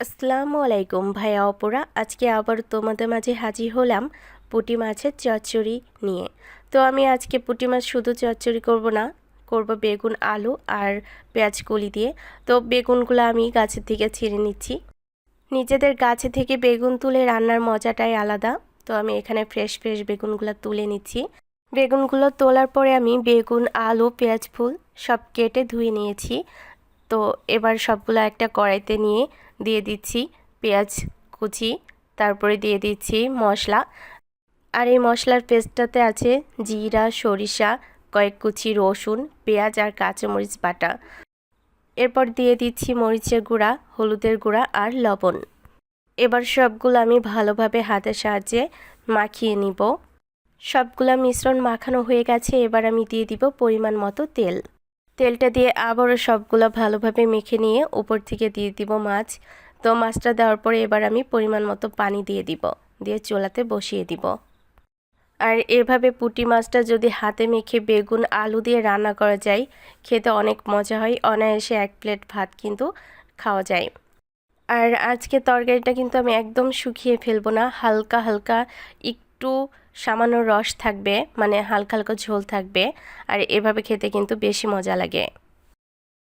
আসসালামু আলাইকুম ভাইয়া অপরা, আজকে আবার তোমাদের মাঝে হাজির হলাম পুঁটি মাছের চচ্চড়ি নিয়ে। তো আমি আজকে পুঁটি মাছ শুধু চচ্চড়ি করব না, করব বেগুন, আলু আর পেঁয়াজ কলি দিয়ে। তো বেগুনগুলো আমি গাছের থেকে ছিঁড়ে নিচ্ছি। নিজেদের গাছে থেকে বেগুন তুলে রান্নার মজাটাই আলাদা। তো আমি এখানে ফ্রেশ ফ্রেশ বেগুনগুলো তুলে নিচ্ছি। বেগুনগুলো তোলার পরে আমি বেগুন, আলু, পেঁয়াজ, ফুল সব কেটে ধুয়ে নিয়েছি। তো এবার সবগুলো একটা কড়াইতে নিয়ে দিয়ে দিচ্ছি পেঁয়াজ কুচি, তারপরে দিয়ে দিচ্ছি মশলা। আর এই মশলার পেস্টটাতে আছে জিরা, সরিষা, কয়েক কুচি রসুন, পেঁয়াজ আর কাঁচামরিচ বাটা। এরপর দিয়ে দিচ্ছি মরিচের গুঁড়া, হলুদের গুঁড়া আর লবণ। এবার সবগুলো আমি ভালোভাবে হাতের সাহায্যে মাখিয়ে নিব। সবগুলা মিশ্রণ মাখানো হয়ে গেছে, এবার আমি দিয়ে দিব পরিমাণ মতো তেল। তেলটা দিয়ে আবারও সবগুলো ভালোভাবে মেখে নিয়ে উপর থেকে দিয়ে দিব মাছ। তো মাছটা দেওয়ার পরে এবার আমি পরিমাণ মতো পানি দিয়ে দিব, দিয়ে চোলাতে বসিয়ে দিব। আর এভাবে পুঁটি মাছটা যদি হাতে মেখে বেগুন, আলু দিয়ে রান্না করা যায়, খেতে অনেক মজা হয়, অনায়াসে এক প্লেট ভাত কিন্তু খাওয়া যায়। আর আজকে তরকারিটা কিন্তু আমি একদম শুকিয়ে ফেলব না, হালকা হালকা একটু সামান্য রস থাকবে মানে হালকা হালকা ঝোল থাকবে, আর এভাবে খেতে কিন্তু বেশি মজা লাগে।